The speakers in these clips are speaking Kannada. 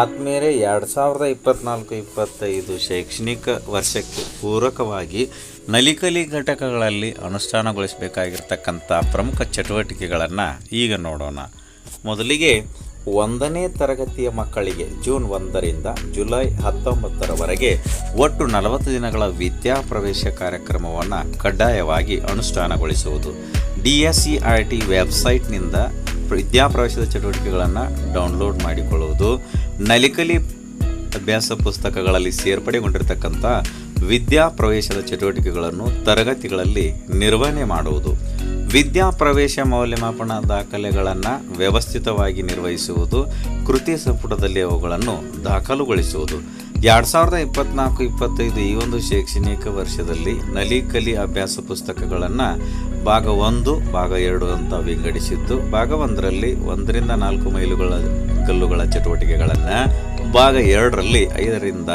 ಆತ್ಮೀಯರೇ ಎರಡು ಸಾವಿರದ ಇಪ್ಪತ್ನಾಲ್ಕು, ಇಪ್ಪತ್ತೈದು ಶೈಕ್ಷಣಿಕ ವರ್ಷಕ್ಕೆ ಪೂರಕವಾಗಿ ನಲಿಕಲಿ ಘಟಕಗಳಲ್ಲಿ ಅನುಷ್ಠಾನಗೊಳಿಸಬೇಕಾಗಿರ್ತಕ್ಕಂಥ ಪ್ರಮುಖ ಚಟುವಟಿಕೆಗಳನ್ನು ಈಗ ನೋಡೋಣ. ಮೊದಲಿಗೆ ಒಂದನೇ ತರಗತಿಯ ಮಕ್ಕಳಿಗೆ ಜೂನ್ ಒಂದರಿಂದ ಜುಲೈ ಹತ್ತೊಂಬತ್ತರವರೆಗೆ ಒಟ್ಟು ನಲವತ್ತು ದಿನಗಳ ವಿದ್ಯಾಪ್ರವೇಶ ಕಾರ್ಯಕ್ರಮವನ್ನು ಕಡ್ಡಾಯವಾಗಿ ಅನುಷ್ಠಾನಗೊಳಿಸುವುದು. D S C R T ವೆಬ್ಸೈಟ್ನಿಂದ ವಿದ್ಯಾಪ್ರವೇಶದ ಚಟುವಟಿಕೆಗಳನ್ನು ಡೌನ್ಲೋಡ್ ಮಾಡಿಕೊಳ್ಳುವುದು. ನಲಿಕಲಿ ಅಭ್ಯಾಸ ಪುಸ್ತಕಗಳಲ್ಲಿ ಸೇರ್ಪಡೆಗೊಂಡಿರತಕ್ಕಂಥ ವಿದ್ಯಾಪ್ರವೇಶದ ಚಟುವಟಿಕೆಗಳನ್ನು ತರಗತಿಗಳಲ್ಲಿ ನಿರ್ವಹಣೆ ಮಾಡುವುದು. ವಿದ್ಯಾ ಪ್ರವೇಶ ಮೌಲ್ಯಮಾಪನ ದಾಖಲೆಗಳನ್ನು ವ್ಯವಸ್ಥಿತವಾಗಿ ನಿರ್ವಹಿಸುವುದು, ಕೃತಿ ಸಂಪುಟದಲ್ಲಿ ಅವುಗಳನ್ನು ದಾಖಲುಗೊಳಿಸುವುದು. ಎರಡು ಸಾವಿರದ ಇಪ್ಪತ್ನಾಲ್ಕು, ಇಪ್ಪತ್ತೈದು ಈ ಒಂದು ಶೈಕ್ಷಣಿಕ ವರ್ಷದಲ್ಲಿ ನಲಿ ಕಲಿ ಅಭ್ಯಾಸ ಪುಸ್ತಕಗಳನ್ನು ಭಾಗ ಒಂದು, ಭಾಗ ಎರಡು ಅಂತ ವಿಂಗಡಿಸಿದ್ದು, ಭಾಗ ಒಂದರಲ್ಲಿ ಒಂದರಿಂದ ನಾಲ್ಕು ಮೈಲುಗಳ ಕಲ್ಲುಗಳ ಚಟುವಟಿಕೆಗಳನ್ನು, ಭಾಗ ಎರಡರಲ್ಲಿ ಐದರಿಂದ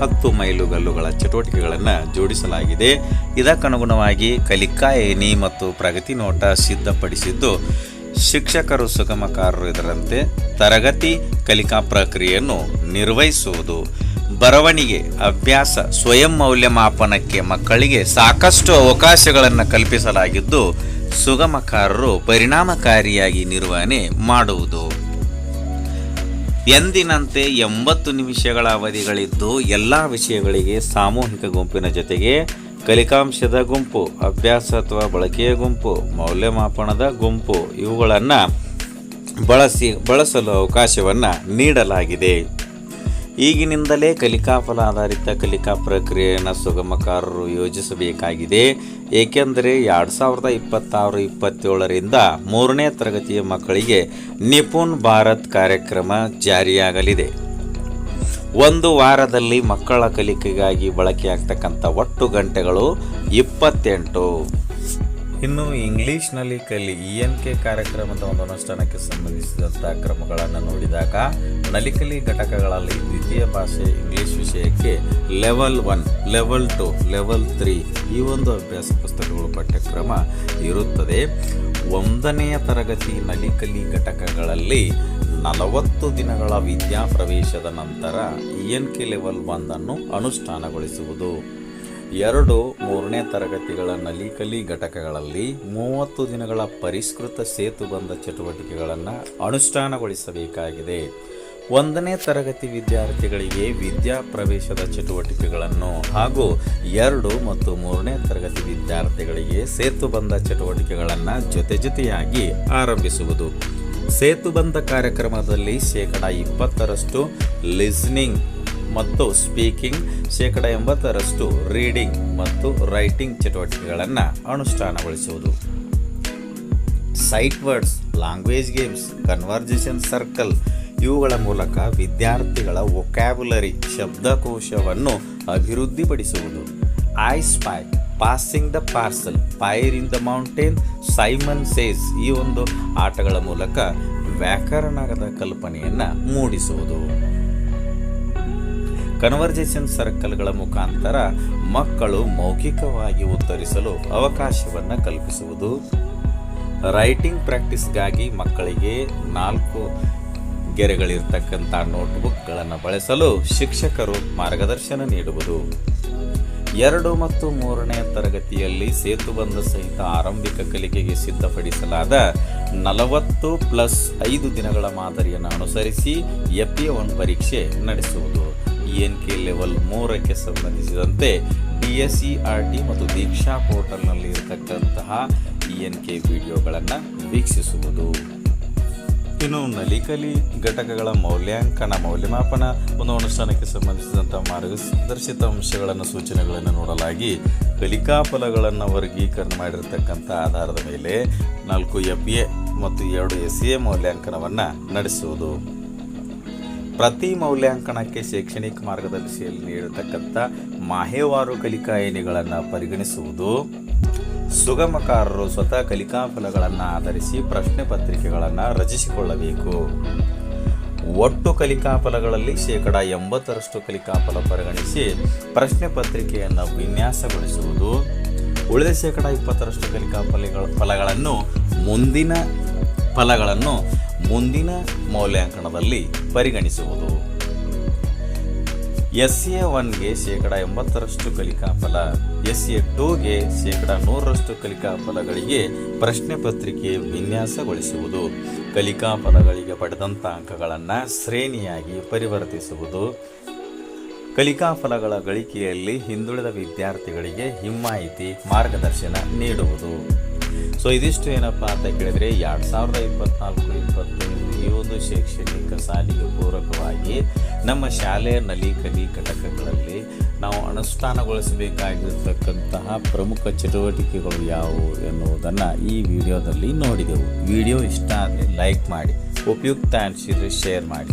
ಹತ್ತು ಮೈಲುಗಲ್ಲುಗಳ ಚಟುವಟಿಕೆಗಳನ್ನು ಜೋಡಿಸಲಾಗಿದೆ. ಇದಕ್ಕನುಗುಣವಾಗಿ ಕಲಿಕಾ ಏನಿ ಮತ್ತು ಪ್ರಗತಿ ನೋಟ ಸಿದ್ಧಪಡಿಸಿದ್ದು ಶಿಕ್ಷಕರು ಸುಗಮಕಾರರು ಇದರಂತೆ ತರಗತಿ ಕಲಿಕಾ ಪ್ರಕ್ರಿಯೆಯನ್ನು ನಿರ್ವಹಿಸುವುದು. ಬರವಣಿಗೆ, ಅಭ್ಯಾಸ, ಸ್ವಯಂ ಮೌಲ್ಯಮಾಪನಕ್ಕೆ ಮಕ್ಕಳಿಗೆ ಸಾಕಷ್ಟು ಅವಕಾಶಗಳನ್ನು ಕಲ್ಪಿಸಲಾಗಿದ್ದು, ಸುಗಮಕಾರರು ಪರಿಣಾಮಕಾರಿಯಾಗಿ ನಿರ್ವಹಣೆ ಮಾಡುವುದು. ಎಂದಿನಂತೆ ಎಂಬತ್ತು ನಿಮಿಷಗಳ ಅವಧಿಗಳಿದ್ದು ಎಲ್ಲ ವಿಷಯಗಳಿಗೆ ಸಾಮೂಹಿಕ ಗುಂಪಿನ ಜೊತೆಗೆ ಕಲಿಕಾಂಶದ ಗುಂಪು, ಅಭ್ಯಾಸ ಅಥವಾ ಬಳಕೆಯ ಗುಂಪು, ಮೌಲ್ಯಮಾಪನದ ಗುಂಪು, ಇವುಗಳನ್ನು ಬಳಸಿ, ಬಳಸಲು ಅವಕಾಶವನ್ನು ನೀಡಲಾಗಿದೆ. ಈಗಿನಿಂದಲೇ ಕಲಿಕಾ ಫಲ ಆಧಾರಿತ ಕಲಿಕಾ ಪ್ರಕ್ರಿಯೆಯನ್ನು ಸುಗಮಕಾರರು ಯೋಜಿಸಬೇಕಾಗಿದೆ. ಏಕೆಂದರೆ ಎರಡು ಸಾವಿರದ ಇಪ್ಪತ್ತಾರು, ಇಪ್ಪತ್ತೇಳರಿಂದ ಮೂರನೇ ತರಗತಿಯ ಮಕ್ಕಳಿಗೆ ನಿಪುಣ್ ಭಾರತ್ ಕಾರ್ಯಕ್ರಮ ಜಾರಿಯಾಗಲಿದೆ. ಒಂದು ವಾರದಲ್ಲಿ ಮಕ್ಕಳ ಕಲಿಕೆಗಾಗಿ ಬಳಕೆಯಾಗ್ತಕ್ಕಂಥ ಒಟ್ಟು ಗಂಟೆಗಳು ಇಪ್ಪತ್ತೆಂಟು. ಇನ್ನು ಇಂಗ್ಲೀಷ್ನಲ್ಲಿ ಕಲಿ ಇ ಎನ್ ಕೆ ಕಾರ್ಯಕ್ರಮದ ಒಂದು ಅನುಷ್ಠಾನಕ್ಕೆ ಸಂಬಂಧಿಸಿದಂಥ ಕ್ರಮಗಳನ್ನು ನೋಡಿದಾಗ ನಲಿಕಲಿ ಘಟಕಗಳಲ್ಲಿ ದ್ವಿತೀಯ ಭಾಷೆ ಇಂಗ್ಲೀಷ್ ವಿಷಯಕ್ಕೆ level one level two level three ಈ ಒಂದು ಅಭ್ಯಾಸ ಪುಸ್ತಕಗಳು ಪಠ್ಯಕ್ರಮ ಇರುತ್ತದೆ. ಒಂದನೆಯ ತರಗತಿ ನಲಿಕಲಿ ಘಟಕಗಳಲ್ಲಿ ನಲವತ್ತು ದಿನಗಳ ವಿದ್ಯಾ ಪ್ರವೇಶದ ನಂತರ ಇ ಎನ್ ಕೆ ಲೆವೆಲ್ ಒಂದನ್ನು ಅನುಷ್ಠಾನಗೊಳಿಸುವುದು. ಎರಡು ಮೂರನೇ ತರಗತಿಗಳ ನಲಿಕಲಿ ಘಟಕಗಳಲ್ಲಿ ಮೂವತ್ತು ದಿನಗಳ ಪರಿಷ್ಕೃತ ಸೇತುಬಂಧ ಚಟುವಟಿಕೆಗಳನ್ನು ಅನುಷ್ಠಾನಗೊಳಿಸಬೇಕಾಗಿದೆ. ಒಂದನೇ ತರಗತಿ ವಿದ್ಯಾರ್ಥಿಗಳಿಗೆ ವಿದ್ಯಾ ಪ್ರವೇಶದ ಚಟುವಟಿಕೆಗಳನ್ನು ಹಾಗೂ ಎರಡು ಮತ್ತು ಮೂರನೇ ತರಗತಿ ವಿದ್ಯಾರ್ಥಿಗಳಿಗೆ ಸೇತುಬಂಧ ಚಟುವಟಿಕೆಗಳನ್ನು ಜೊತೆ ಜೊತೆಯಾಗಿ ಆರಂಭಿಸುವುದು. ಸೇತುಬಂಧ ಕಾರ್ಯಕ್ರಮದಲ್ಲಿ ಶೇಕಡ ಇಪ್ಪತ್ತರಷ್ಟು ಲಿಸ್ನಿಂಗ್ ಮತ್ತು ಸ್ಪೀಕಿಂಗ್, ಶೇಕಡ ಎಂಬತ್ತರಷ್ಟು ರೀಡಿಂಗ್ ಮತ್ತು ರೈಟಿಂಗ್ ಚಟುವಟಿಕೆಗಳನ್ನು ಅನುಷ್ಠಾನಗೊಳಿಸುವುದು. Sight words, language games, conversation circle ಇವುಗಳ ಮೂಲಕ ವಿದ್ಯಾರ್ಥಿಗಳ ಒಕ್ಯಾಬುಲರಿ ಶಬ್ದಕೋಶವನ್ನು ಅಭಿವೃದ್ಧಿಪಡಿಸುವುದು. I spy passing the parcel fire in the mountain Simon says ಈ ಒಂದು ಆಟಗಳ ಮೂಲಕ ವ್ಯಾಕರಣದ ಕಲ್ಪನೆಯನ್ನು ಮೂಡಿಸುವುದು. ಕನ್ವರ್ಜೇಷನ್ ಸರ್ಕಲ್ಗಳ ಮುಖಾಂತರ ಮಕ್ಕಳು ಮೌಖಿಕವಾಗಿ ಉತ್ತರಿಸಲು ಅವಕಾಶವನ್ನು ಕಲ್ಪಿಸುವುದು. ರೈಟಿಂಗ್ ಪ್ರಾಕ್ಟೀಸ್ಗಾಗಿ ಮಕ್ಕಳಿಗೆ ನಾಲ್ಕು ಗೆರೆಗಳಿರ್ತಕ್ಕಂಥ ನೋಟ್ಬುಕ್ಗಳನ್ನು ಬಳಸಲು ಶಿಕ್ಷಕರು ಮಾರ್ಗದರ್ಶನ ನೀಡುವುದು. ಎರಡು ಮತ್ತು ಮೂರನೇ ತರಗತಿಯಲ್ಲಿ ಸೇತುಬಂಧ ಸಹಿತ ಆರಂಭಿಕ ಕಲಿಕೆಗೆ ಸಿದ್ಧಪಡಿಸಲಾದ ನಲವತ್ತು ಪ್ಲಸ್ ಐದು ದಿನಗಳ ಮಾದರಿಯನ್ನು ಅನುಸರಿಸಿ ಎಫ್ ಎ ಒನ್ ಪರೀಕ್ಷೆ ನಡೆಸುವುದು. ಎನ್ ಕೆ ಲೆವೆಲ್ ಮೂರಕ್ಕೆ ಸಂಬಂಧಿಸಿದಂತೆ D S C R T ಮತ್ತು ದೀಕ್ಷಾ ಪೋರ್ಟಲ್ನಲ್ಲಿ ಇರತಕ್ಕಂತಹ ಎನ್ ಕೆ ವಿಡಿಯೋಗಳನ್ನು ವೀಕ್ಷಿಸುವುದು. ಇನ್ನು ನಲಿಕಲಿ ಘಟಕಗಳ ಮೌಲ್ಯಾಂಕನ, ಮೌಲ್ಯಮಾಪನ ಒಂದು ಅನುಷ್ಠಾನಕ್ಕೆ ಸಂಬಂಧಿಸಿದಂಥ ಮಾರ್ಗದರ್ಶಿತ ಅಂಶಗಳನ್ನು, ಸೂಚನೆಗಳನ್ನು ನೋಡಲಾಗಿ ಕಲಿಕಾ ಫಲಗಳನ್ನು ವರ್ಗೀಕರಣ ಮಾಡಿರತಕ್ಕಂಥ ಆಧಾರದ ಮೇಲೆ ನಾಲ್ಕು ಎಫ್ ಎ ಮತ್ತು ಎರಡು ಎಸ್ ಎ ಮೌಲ್ಯಾಂಕನವನ್ನು ನಡೆಸುವುದು. ಪ್ರತಿ ಮೌಲ್ಯಾಂಕನಕ್ಕೆ ಶೈಕ್ಷಣಿಕ ಮಾರ್ಗದರ್ಶಿಯಲ್ಲಿ ನೀಡತಕ್ಕಂಥ ಮಾಹೇವಾರು ಕಲಿಕಾ ಪರಿಗಣಿಸುವುದು. ಸುಗಮಕಾರರು ಸ್ವತಃ ಕಲಿಕಾ ಫಲಗಳನ್ನು ಆಧರಿಸಿ ಪ್ರಶ್ನೆ ಪತ್ರಿಕೆಗಳನ್ನು ರಚಿಸಿಕೊಳ್ಳಬೇಕು. ಒಟ್ಟು ಕಲಿಕಾ ಫಲಗಳಲ್ಲಿ ಶೇಕಡ ಎಂಬತ್ತರಷ್ಟು ಕಲಿಕಾ ಫಲ ಪರಿಗಣಿಸಿ ಪ್ರಶ್ನೆ ಪತ್ರಿಕೆಯನ್ನು ವಿನ್ಯಾಸಗೊಳಿಸುವುದು, ಉಳಿದ ಶೇಕಡ ಇಪ್ಪತ್ತರಷ್ಟು ಕಲಿಕಾ ಫಲಗಳ ಫಲಗಳನ್ನು ಮುಂದಿನ ಫಲಗಳನ್ನು ಮುಂದಿನ ಮೌಲ್ಯಾಂಕನದಲ್ಲಿ ಪರಿಗಣಿಸುವುದು. ಎಸ್ ಎ ಒನ್ಗೆ ಶೇಕಡ ಎಂಬತ್ತರಷ್ಟು ಕಲಿಕಾ ಫಲ ಎಸ್ ಎ ಟೂಗೆ ಶೇಕಡ ನೂರರಷ್ಟು ಕಲಿಕಾ ಫಲಗಳಿಗೆ ಪ್ರಶ್ನೆ ಪತ್ರಿಕೆ ವಿನ್ಯಾಸಗೊಳಿಸುವುದು. ಕಲಿಕಾ ಫಲಗಳಿಗೆ ಪಡೆದಂಥ ಅಂಕಗಳನ್ನು ಶ್ರೇಣಿಯಾಗಿ ಪರಿವರ್ತಿಸುವುದು. ಕಲಿಕಾ ಫಲಗಳ ಗಳಿಕೆಯಲ್ಲಿ ಹಿಂದುಳಿದ ವಿದ್ಯಾರ್ಥಿಗಳಿಗೆ ಹಿಮ್ಮಾಯಿತಿ, ಮಾರ್ಗದರ್ಶನ ನೀಡುವುದು. ಸೊ ಇದಿಷ್ಟು ಏನಪ್ಪ ಅಂತ ಕೇಳಿದರೆ ಎರಡು ಸಾವಿರದ ಇಪ್ಪತ್ನಾಲ್ಕು, ಇಪ್ಪತ್ತೈದು ಈ ಒಂದು ಶೈಕ್ಷಣಿಕ ಸಾಲಿಗೆ ಪೂರಕವಾಗಿ ನಮ್ಮ ಶಾಲೆಯ ನಲಿ, ಕಲಿ ಘಟಕಗಳಲ್ಲಿ ನಾವು ಅನುಷ್ಠಾನಗೊಳಿಸಬೇಕಾಗಿರ್ತಕ್ಕಂತಹ ಪ್ರಮುಖ ಚಟುವಟಿಕೆಗಳು ಯಾವುವು ಎನ್ನುವುದನ್ನು ಈ ವಿಡಿಯೋದಲ್ಲಿ ನೋಡಿದೆವು. ವಿಡಿಯೋ ಇಷ್ಟ ಆದರೆ ಲೈಕ್ ಮಾಡಿ, ಉಪಯುಕ್ತ ಅನಿಸಿದರೆ ಶೇರ್ ಮಾಡಿ.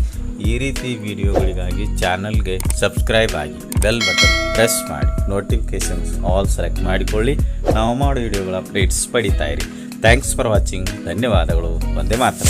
ಈ ರೀತಿ ವಿಡಿಯೋಗಳಿಗಾಗಿ ಚಾನಲ್ಗೆ ಸಬ್ಸ್ಕ್ರೈಬ್ ಆಗಿ ಬೆಲ್ ಬಟನ್ ಪ್ರೆಸ್ ಮಾಡಿ. ನೋಟಿಫಿಕೇಶನ್ಸ್ ಆಲ್ ಸೆಲೆಕ್ಟ್ ಮಾಡಿಕೊಳ್ಳಿ. ನಾವು ಮಾಡೋ ವಿಡಿಯೋಗಳ ಅಪ್ಡೇಟ್ಸ್ ಪಡಿತಾ ಇರಿ. ಥ್ಯಾಂಕ್ಸ್ ಫಾರ್ ವಾಚಿಂಗ್ ಧನ್ಯವಾದಗಳು. ಒಂದೇ ಮಾತ್ರ.